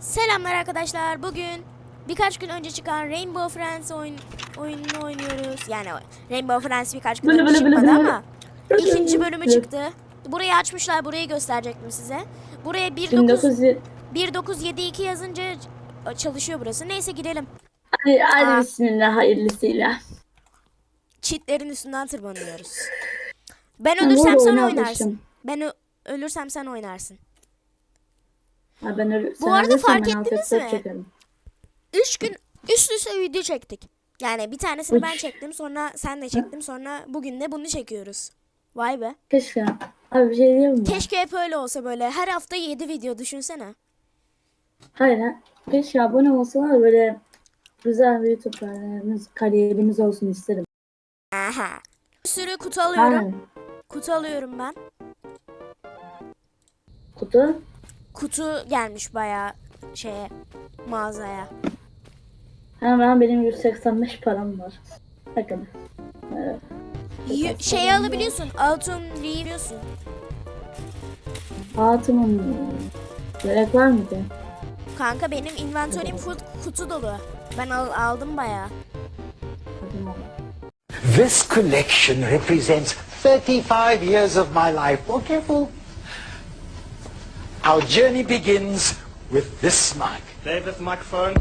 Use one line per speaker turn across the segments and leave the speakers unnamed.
Selamlar arkadaşlar. Bugün birkaç gün önce çıkan Rainbow Friends oyun oyununu oynuyoruz. Yani Rainbow Friends birkaç gün önce çıkmadı ama ikinci bölümü çıktı. Burayı açmışlar. Burayı gösterecektim size. Buraya 19
1900
1972 yazınca çalışıyor burası. Neyse girelim.
Hadi, hadi
Aa.
bismillah hayırlısıyla.
Çitlerin üstünden tırmanıyoruz. Ben ölürsem sen oynarsın. Ben ölürsem sen oynarsın.
Ha, ben öyle,
Bu arada fark
ben
ettiniz
F4
mi?
çekerim.
Üç gün üst üste video çektik. Yani bir tanesini ben
Üç.
çektim sonra sen de çektim sonra bugün de bunu çekiyoruz. Vay be.
Keşke. Abi bir şey diyeyim mi?
Keşke hep öyle olsa böyle her hafta 7 video düşünsene.
Hayır ha. Keşke abone olsalar böyle güzel bir YouTube kariyerimiz olsun isterim.
Aha. Bir sürü kutu alıyorum.
Aynen.
Kutu alıyorum ben.
Kutu.
Kutu gelmiş bayağı şeye mağazaya.
Hemen benim 185 param var. Bakın. Evet.
Y- şeyi alabiliyorsun. Altın veriyorsun.
Hayatımın gerek var mıydı?
Kanka benim inventory'im full kutu dolu. Ben al- aldım bayağı.
This collection represents 35 years of my life. Oh, careful. Our journey begins with this mic.
David, the microphone.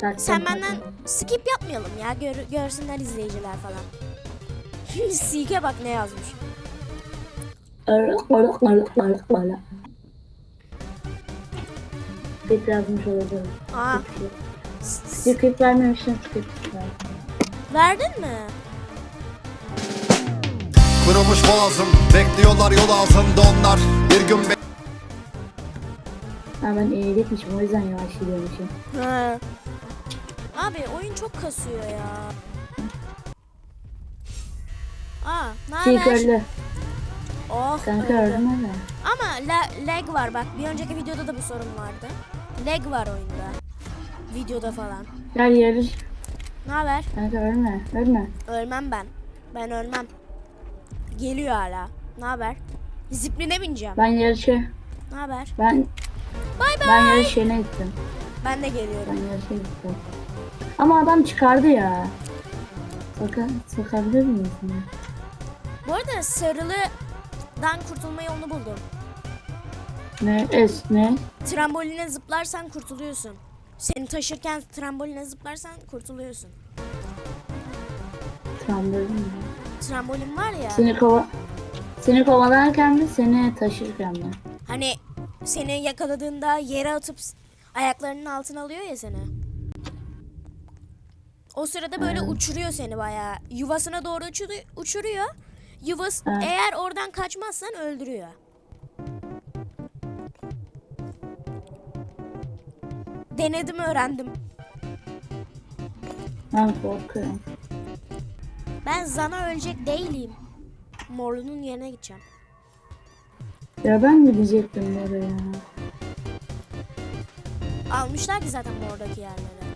Zaten
Sen benden skip yapmayalım ya. Gör- görsünler izleyiciler falan. Şimdi Sike bak ne yazmış.
Arık arık arık arık arık. Script yazmış olabilirim.
Aa,
Vermemişim script verdim.
verdin mi?
Kırılmış boğazım Bekliyorlar yol altında onlar Bir gün be-
Ha ben eğilikmişim o yüzden yavaş gidiyormuşum.
Ha. Abi oyun çok kasıyor ya. Aa, ne
Sik
haber?
öldü.
Oh,
Kanka
öldü.
öldüm.
Ama la- lag var bak. Bir önceki videoda da bu sorun vardı. Lag var oyunda. Videoda falan.
Gel yarış.
Ne haber?
Kanka ölme. Ölme.
Ölmem ben. Ben ölmem. Geliyor hala. Ne haber? Zipline bineceğim.
Ben yarışı.
Ne haber?
Ben
Bay bay.
ben yarış yerine gittim.
Ben de geliyorum.
Ben yarışa gittim. Ama adam çıkardı ya. Soka, sokabilir miyiz bunu?
Bu arada sarılıdan kurtulma yolunu buldum.
Ne? Es ne?
Tramboline zıplarsan kurtuluyorsun. Seni taşırken tramboline zıplarsan kurtuluyorsun.
Sandırdım mı?
Trambolin var ya.
Seni kova... Seni kovalarken mi seni taşırken mi?
Hani seni yakaladığında yere atıp ayaklarının altına alıyor ya seni. O sırada böyle uçuruyor seni bayağı. Yuvasına doğru uçuru- uçuruyor. Yuvas
Evet.
eğer oradan kaçmazsan öldürüyor. Denedim öğrendim.
Ben korkuyorum.
Ben Zana ölecek değilim. Morlu'nun yerine gideceğim.
Ya ben gidecektim oraya.
Almışlar ki zaten mordaki yerleri.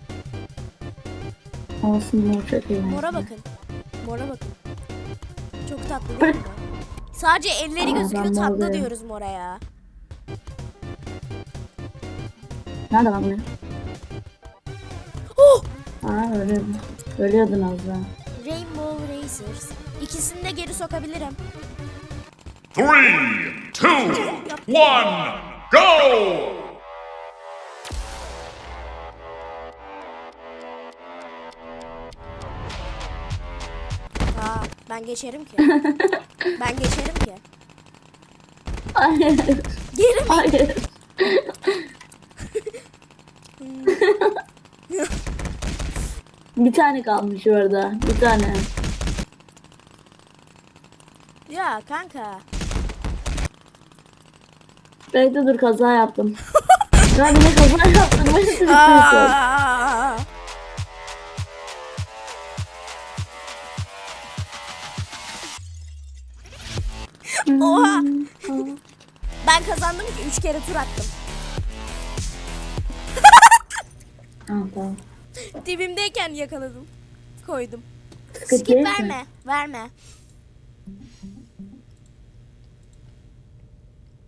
Olsun mor çok iyi.
Mora bakın. Mora bakın. Çok tatlı değil mi? Sadece elleri
Aa,
gözüküyor
ben
tatlı
moradayım.
diyoruz mora
Nerede lan bu?
Oh!
Aa ölüyordun. Ölüyordun az daha.
Rainbow Racers. İkisini de geri sokabilirim.
Three, two, one, go!
Aa, ben geçerim ki. ben geçerim ki.
Hayır.
Geri mi?
Hayır. Bir tane kalmış orada. Bir tane.
Ya kanka.
Bekle dur kaza yaptım. ya bir de kaza yaptım. Ne sürüyorsun?
Aa! Oha! Ben kazandım ki 3 kere tur attım.
Tamam.
Dibimdeyken yakaladım. Koydum.
Skip
verme. Verme.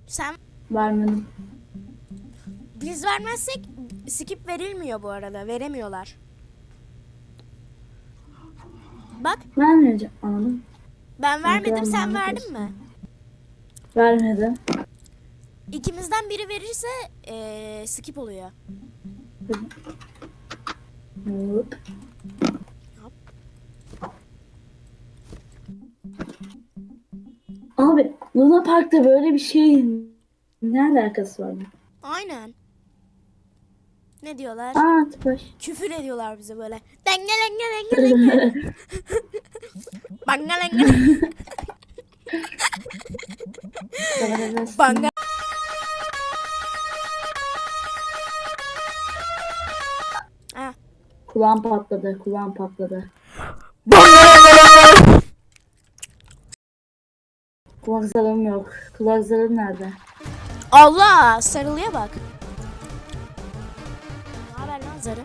Sen
Vermedim.
biz vermezsek skip verilmiyor bu arada. Veremiyorlar. Bak
Vermeyeceğim. Anladım.
ben vermedim sen verdin mi?
Vermedim.
İkimizden biri verirse eee, skip oluyor.
Abi Luna Park'ta böyle bir şey ne alakası var?
Aynen. Ne diyorlar?
Aa tıpaş.
Küfür ediyorlar bize böyle. Denge denge denge denge. Banga denge. Banga.
Kulağım patladı, kulağım patladı. Kulak zarım yok. Kulak zarım nerede?
Allah sarılıya bak. Ne haber lan zarı?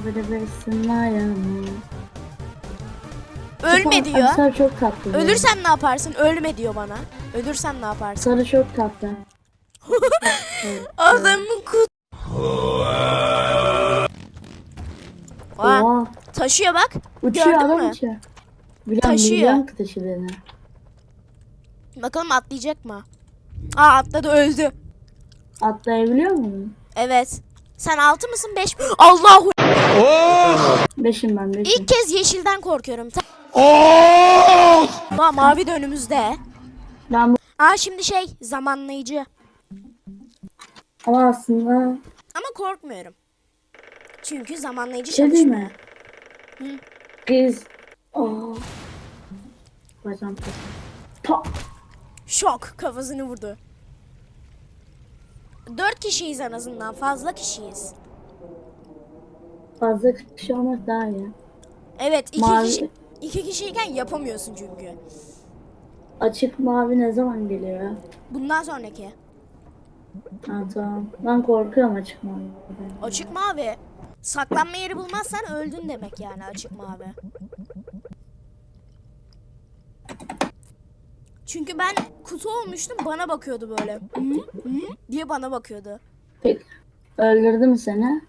Ebede besin var ya.
Ölme diyor.
Sarı çok tatlı.
Ölürsen ne yaparsın? Ölme diyor bana. Ölürsen ne yaparsın?
Sarı çok tatlı.
Adamın kut. Aa,
Oha.
taşıyor bak.
Uçuyor
Gördün
adam
mü?
uçuyor. Biliyorum,
Taşıyor.
taşıdığını.
Bakalım atlayacak mı? Aa atladı öldü.
Atlayabiliyor muyum?
Evet. Sen altı mısın beş mi? Allahu.
Beşim ben beşim.
İlk kez yeşilden korkuyorum. Ta- Aa, mavi de önümüzde.
Ben bu...
Aa şimdi şey zamanlayıcı.
Ama aslında
Ama korkmuyorum. Çünkü zamanlayıcı
şey değil mi? Bacağım patladı. Pa.
Şok kafasını vurdu. Dört kişiyiz en azından fazla kişiyiz.
Fazla kişi olmak daha iyi.
Evet iki
Mavi-
kişi iki kişiyken yapamıyorsun çünkü.
Açık mavi ne zaman geliyor?
Bundan sonraki.
Ha tamam. Ben korkuyorum açık mavi.
Açık mavi. Saklanma yeri bulmazsan öldün demek yani açık mavi. Çünkü ben kutu olmuştum bana bakıyordu böyle. Hı? Hı? diye bana bakıyordu.
Peki. Öldürdü mü seni?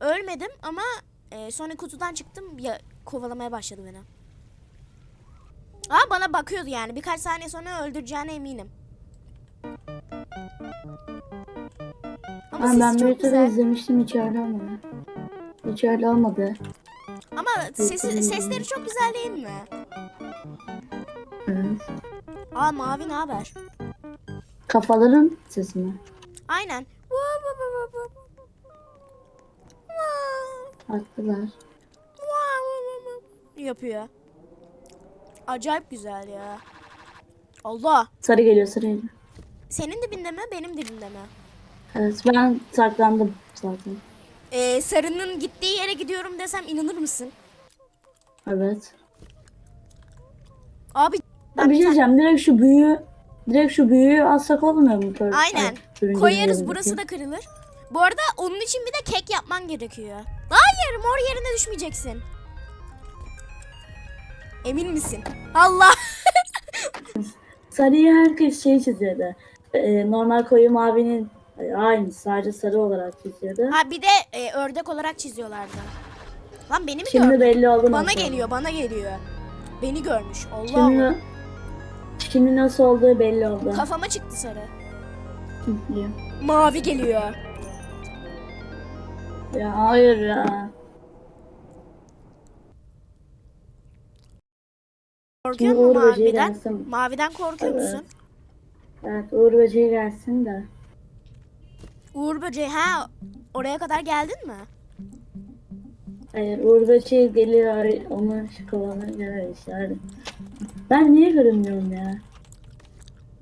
Ölmedim ama e, sonra kutudan çıktım ya kovalamaya başladı beni. Aa bana bakıyordu yani birkaç saniye sonra öldüreceğine eminim. Ama sesi
ben
çok güzel.
izlemiştim hiç öyle olmadı. Hiç öyle olmadı.
Ama sesi, sesleri çok güzel değil mi?
Evet.
Aa mavi ne haber?
Kafaların sesi mi?
Aynen.
Haklılar.
Yapıyor. Acayip güzel ya. Allah.
Sarı geliyor sarı geliyor.
Senin dibinde mi benim dibimde mi?
Evet ben saklandım zaten.
Ee, sarının gittiği yere gidiyorum desem inanır mısın?
Evet.
Abi
Ben bir şey diyeceğim. Direkt şu büyüğü direkt şu büyüğü alsak olmuyor mu? Kör-
Aynen.
Ay,
Koyarız burası da kırılır. Bu arada onun için bir de kek yapman gerekiyor. Hayır mor yerine düşmeyeceksin. Emin misin? Allah.
Sarıyı herkes şey çiziyordu. Ee, normal koyu mavinin aynı sadece sarı olarak çiziyordu.
ha bir de e, ördek olarak çiziyorlardı. Lan beni mi
Şimdi
gördün?
belli oldu
Bana
nasıl.
geliyor, bana geliyor. Beni görmüş. Allah
Şimdi, şimdi nasıl olduğu belli oldu.
Kafama çıktı sarı. Mavi geliyor.
Ya hayır ya.
Korkuyor
Şimdi
musun
Uğur Böceği
maviden?
gelsin.
Maviden korkuyor
Evet.
musun?
Evet Uğur Böceği gelsin de.
Uğur böceği ha oraya kadar geldin mi?
Hayır Uğur Böceği geliyor onu kovalamaya geliyor işte. hadi. Ben niye görünmüyorum ya?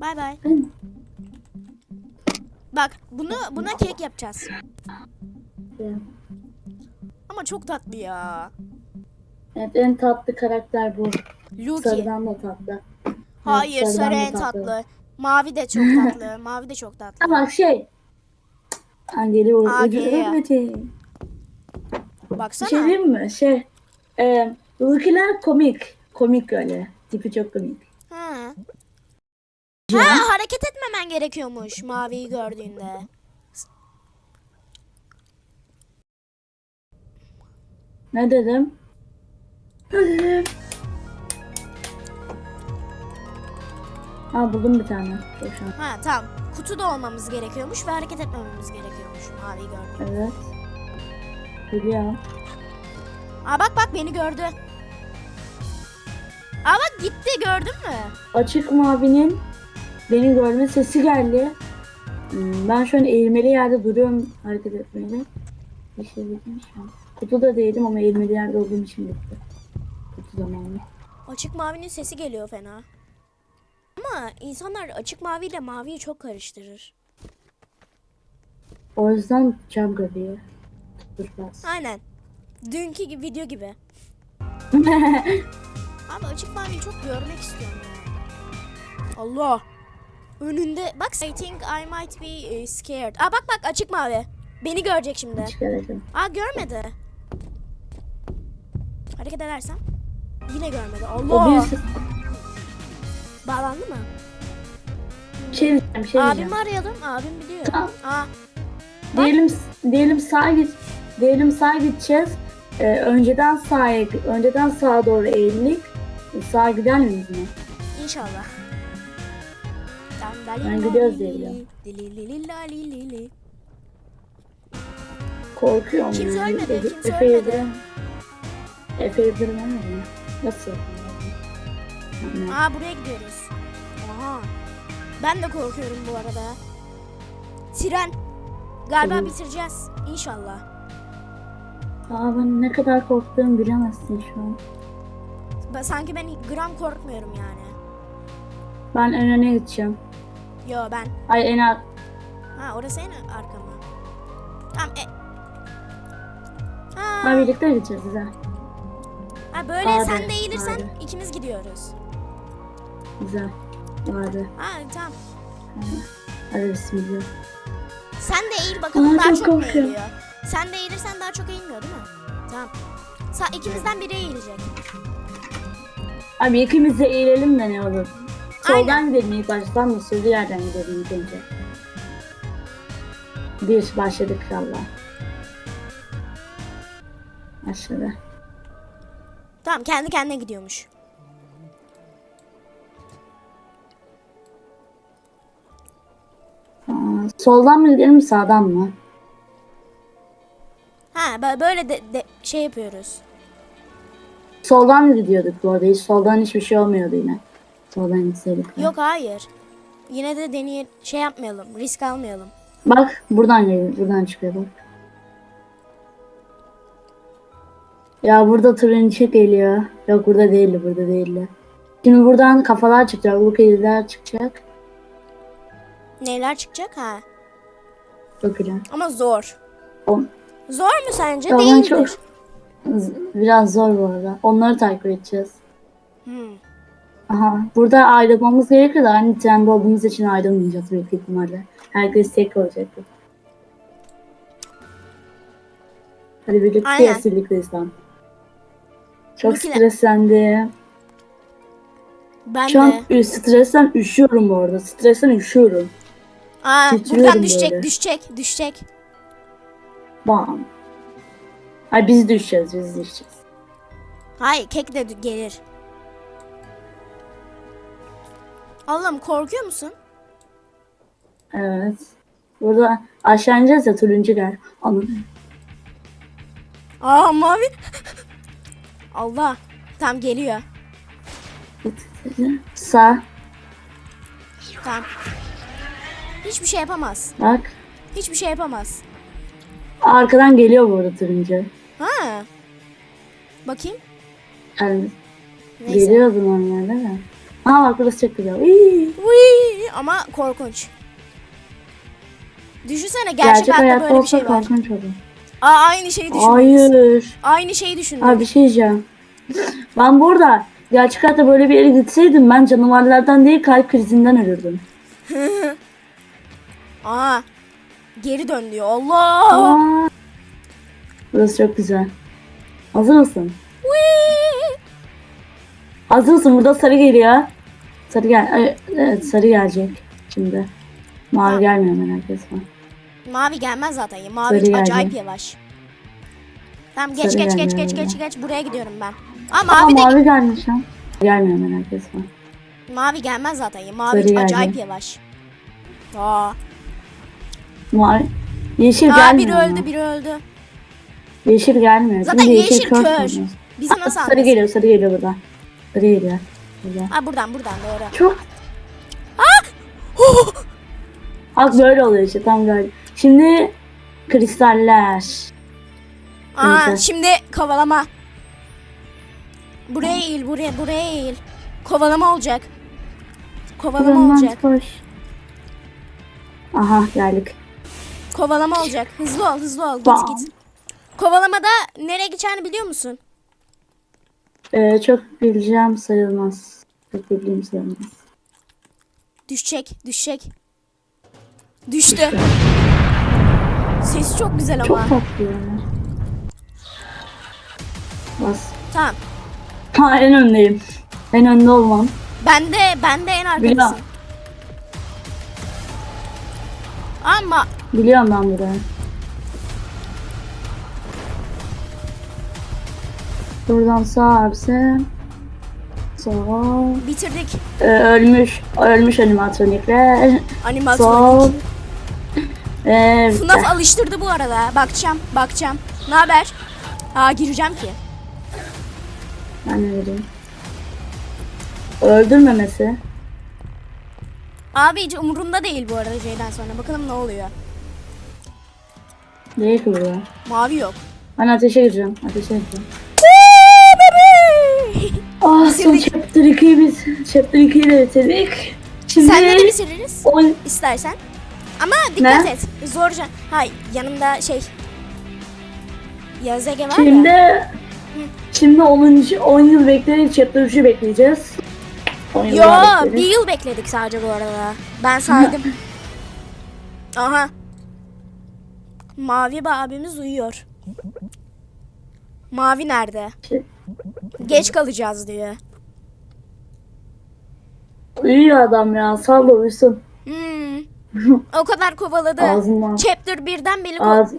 Bay bay.
Ben
Bak bunu buna kek yapacağız.
ya.
Ama çok tatlı ya.
Evet en tatlı karakter bu.
Luki.
Sarıdan da tatlı.
Hayır
Evet,
sarı en tatlı. Mavi de çok tatlı. Mavi de çok tatlı.
Ama şey. Ha geliyor
Aa,
Böceği.
geliyor.
Bir
Baksana.
şey diyeyim mi? Şey, e, Lucky'ler komik. Komik öyle. Tipi çok komik.
Ha. Ha hareket etmemen gerekiyormuş maviyi gördüğünde.
Ne dedim? Ne dedim? Ha buldum bir tane. Koşan.
Ha tamam. Kutuda olmamız gerekiyormuş ve hareket etmememiz gerekiyormuş maviyi gördüğünde.
Evet. Biliyorum.
Aa bak bak beni gördü. Aa bak gitti gördün mü?
Açık mavinin beni görme sesi geldi. Hmm, Ben şu an eğilmeli yerde duruyorum hareket etmeli. Bir şey dedim şu an. Kutuda değilim ama eğilmeli yerde olduğum için gitti. Kutu zamanı.
Açık mavinin sesi geliyor fena. Ama insanlar açık maviyle maviyi çok karıştırır.
O yüzden cam. Dur bas.
Aynen. Dünkü gibi video gibi. Abi açık maviyi çok görmek istiyorum. Allah. Önünde bak I think I might be eh, scared. Aa bak bak açık mavi. Beni görecek şimdi.
Çıkaracağım.
Aa görmedi. Hareket edersem yine görmedi.
O
Allah.
bir
Bağlandı mı?
şey diyeceğim, şey diyeceğim.
Abimi arayalım. Abim biliyor.
Tamam.
Aa
Diyelim diyelim sağa git. Diyelim sağa gideceğiz. Ee, önceden sağa önceden sağa doğru eğildik. Sağa gider miyiz mi?
inşallah.
Ben gidiyoruz diye biliyorum.
Dilililillalilili.
Korkuyorum.
Kimse
yani.
ölmedi,
Efe-
kimse
Efe
ölmedi.
Yıldırım. Efe Yıldırım ölmedi mi? Nasıl?
Aa buraya gidiyoruz. Aha. Ben de korkuyorum bu arada. Tren. Galiba
Hı.
bitireceğiz. İnşallah.
Aa ben ne kadar korktuğumu bilemezsin şu an.
Ben, sanki ben gram korkmuyorum yani.
Ben en öne gideceğim.
Yo ben.
Ay en ar-
Ha orası en arka mı? Tamam. E...
Ha,
Ha,
birlikte gideceğiz güzel.
ha böyle
Hadi,
sen de eğilirsen
hadi.
ikimiz gidiyoruz.
Güzel. Hadi.
Ha tamam.
Hadi bismillah.
Sen de eğil bakalım
Aa,
daha
çok
çok eğiliyor? Sen de eğilirsen daha çok eğilmiyor değil mi? Tamam. Sa ikimizden biri eğilecek.
Abi ikimiz de eğilelim de ne olur.
Aynen.
Soldan gidelim ilk baştan mı? Sözü yerden gidelim ilk önce. Bir başladık valla. Başladı.
Tamam kendi kendine gidiyormuş.
Soldan mı gidelim sağdan mı?
Ha bö- böyle de, de şey yapıyoruz.
Soldan mı gidiyorduk bu arada? Hiç soldan hiçbir şey olmuyordu yine. Soldan gitseydik.
Yok hayır. Yine de deneye şey yapmayalım. Risk almayalım.
Bak buradan geliyor. Buradan çıkıyor bak. Ya burada turuncu geliyor. Yok burada değildi burada değildi. Şimdi buradan kafalar çıkacak. Bu kediler çıkacak.
Neler çıkacak ha?
Bakacağım.
Ama zor.
O,
Zor mu sence?
Ya
Değildir.
çok- biraz zor bu arada. Onları takip edeceğiz.
Hmm.
Aha. Burada ayrılmamız gerekiyor da aynı trende olduğumuz için ayrılmayacağız büyük ihtimalle. Herkes tek olacak. Hadi birlikte
Aynen.
esirlikteyiz lan. Çok
Birlikte-
streslendim.
Ben
Şu
de.
an stresten üşüyorum bu arada. Stresten üşüyorum.
Aa,
titriyorum
buradan düşecek,
böyle.
düşecek, düşecek.
Bam. Ay biz düşeceğiz, biz düşeceğiz.
Hayır, kek de gelir. Allah'ım korkuyor musun?
Evet. Burada aşağı ineceğiz ya turuncu gel. Mı?
Aa mavi. Allah. Tam geliyor.
Sağ.
Tamam. Hiçbir şey yapamaz.
Bak.
Hiçbir şey yapamaz.
Arkadan geliyor bu arada turuncu.
Ha. Bakayım.
Yani
Neyse.
geliyordu normalde de. Aa bak burası çok güzel.
Uy, ama korkunç. Düşünsene gerçek,
Gerçek
hayatta böyle bir şey var.
korkunç olur.
Aa, aynı şeyi düşündük.
Hayır.
Aynı şeyi düşündük.
Abi bir şey diyeceğim. Ben burada gerçek hayatta böyle bir yere gitseydim ben canavarlardan değil kalp krizinden ölürdüm.
Aa. Geri dön diyor. Allah.
Aa. Burası çok güzel. Hazır mısın? Hazır mısın? Burada sarı geliyor. Sarı gel. Ay, Evet sarı gelecek şimdi. Mavi
Ha.
gelmiyor merak etme.
Mavi gelmez zaten. Mavi
Sarı
acayip
geldi.
yavaş. Tamam geç
Sarı
geç geç geç geç geç buraya gidiyorum ben. Aa
Aa,
mavi de
mavi gelmiş lan. Gelmiyor merak etme.
mavi gelmez zaten. Mavi
Sarı geldi.
acayip yavaş. Aa.
Mavi. Yeşil
Aa
gelmiyor.
biri
ama.
öldü biri öldü.
Yeşil gelmiyor.
Zaten
Çünkü
yeşil kör.
olmaz.
Bizi
Aa,
nasıl
sarı
anlasın?
geliyor sarı geliyor burada. Sarı geliyor. Burada.
Aa buradan buradan doğru.
Çok. Bak böyle oluyor işte tam böyle. Şimdi kristaller.
Aa
Evet.
şimdi kovalama. Buraya eğil buraya buraya eğil. Kovalama olacak. Kovalama
Buradan
olacak.
koş. Aha geldik.
Kovalama olacak. Hızlı ol hızlı ol git
Bam.
git. Kovalamada nereye gideceğini biliyor musun?
Ee, çok bileceğim sayılmaz. Çok bildiğim sayılmaz.
Düşecek düşecek. Düştü. Sesi çok güzel ama.
Çok tatlı ya. Bas.
Tamam.
Ha en öndeyim. En önde olmam.
Ben de ben de en arkadasın. Ama
Biliyorum ben burayı. Buradan sağ hapse. Sol.
bitirdik
Ee, ölmüş. Ölmüş animatronikler.
animatronik.
Sol. Ee, bitti.
FNAF alıştırdı bu arada. Bakacağım, bakacağım. Ne haber? Aa gireceğim ki.
Ben de vereyim. Öldürmemesi.
Abi hiç umurumda değil bu arada şeyden sonra. Bakalım ne oluyor.
Ki buraya.
Mavi yok.
Ben ateşe gireceğim. Ateşe gireceğim. Ah son
Bitirdik.
chapter 2'yi biz chapter 2'yi de bitirdik. Şimdi
Senle de bitiririz
on,
istersen. Ama dikkat
Ne?
et. Zorca. Hay yanımda şey. Yaz Ege var
şimdi
ya.
şimdi 10. 10 yıl bekleyip chapter 3'ü bekleyeceğiz. 10 yıl
Yo
daha
bir yıl bekledik sadece bu arada. Ben saydım. Aha. Mavi abimiz uyuyor. Mavi nerede? Geç kalacağız diyor.
Uyuyor adam ya salla uyusun.
Hmm. O kadar kovaladı.
Ağzından.
Chapter 1'den beni ko-
Ağz,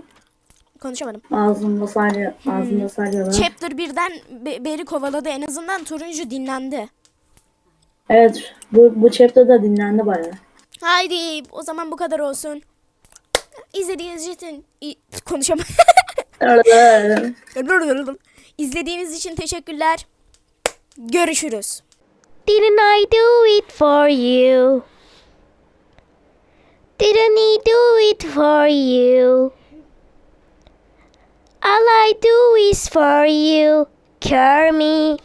konuşamadım.
ağzında salya,
Hmm.
ağzında salya var.
Chapter 1'den be- beri kovaladı. En azından turuncu dinlendi.
Evet bu, bu chapter da dinlendi bayağı.
Haydi o zaman bu kadar olsun. İzlediğiniz için konuşamadım. İzlediğiniz için teşekkürler. Görüşürüz.
Didn't I do it for you? Didn't I do it for you? All I do is for you. Cure me.